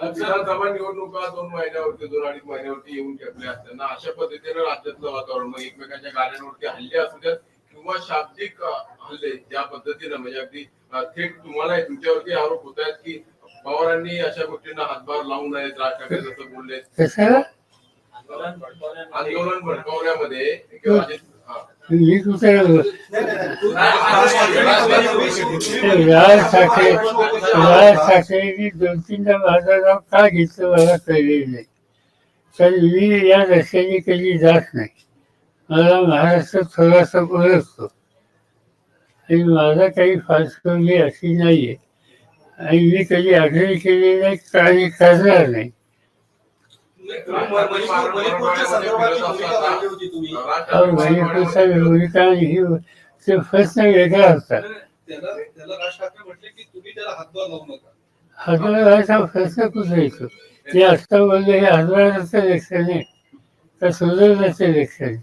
विधानसभा निवडणुका दोन महिन्यावरती दोन अडीच महिन्यावरती येऊन ठेपल्या असताना अशा पद्धतीने राज्यातलं वातावरण मग एकमेकांच्या गाड्यांवरती हल्ले असू द्यात किंवा शाब्दिक हल्ले ज्या पद्धतीनं म्हणजे अगदी थेट तुम्हाला तुमच्यावरती आरोप होत आहेत की पवारांनी अशा गोष्टींना हातभार लावू नयेत राज ठाकरे जसं बोलले. आंदोलन भडकवण्यामध्ये किंवा अजित- मी कुठे राज ठाकरे राज ठाकरेंनी दोन तीनदा माझं नाव का घेतलं मला कळलेलं नाही. तर मी या रस्त्याने कधी जात नाही. मला महाराष्ट्र थोडासा ओळखतो आणि माझा काही फासकमी अशी नाही आहे आणि मी कधी आग्रह केले नाही काही करणार नाही. तुम्ही त्याला हातभार लावू नका हातभाराचा प्रश्न कुठे ते आत्ता बोलले हे हातभाराचं लक्षण आहे तर सुधारण्याचं लक्षण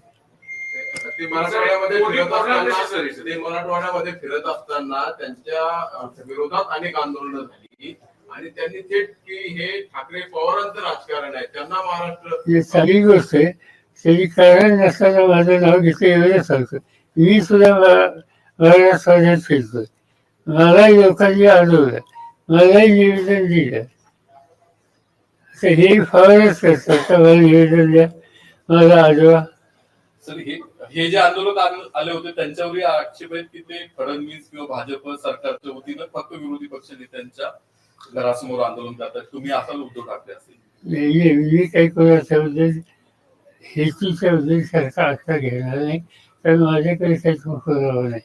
ते मराठवाड्यामध्ये फिरत असताना ते मराठवाड्यामध्ये फिरत असताना त्यांच्या विरोधात अनेक आंदोलनं झाली. आणि त्यांनी थेट की हे ठाकरे पवारांचं राजकारण आहे त्यांना महाराष्ट्र ही चांगली गोष्ट आहे. त्याची कारण नसताना माझं नाव घेतं एवढं सांगतो मी सुद्धा मा- महाराष्ट्रात फिरतोय. मलाही लोकांनी अडवलं मलाही निवेदन दिलं. तर हे फारच करतात. मला निवेदन द्या. मला अडवा सर हे जे आंदोलक आल- आले होते त्यांच्यावरही आक्षेप आहेत की ते फडणवीस किंवा भाजप सरकारच्या वतीनं फक्त विरोधी पक्ष नेत्यांच्या घरासमोर आंदोलन करतात. तुम्ही असाल उद्धव ठाकरे असेल. नाही मी काही कोणाच्याबद्दल हेतूच्या बद्दल सरकार आत्ता घेणार नाही. कारण माझ्याकडे काही पुरावा नाही.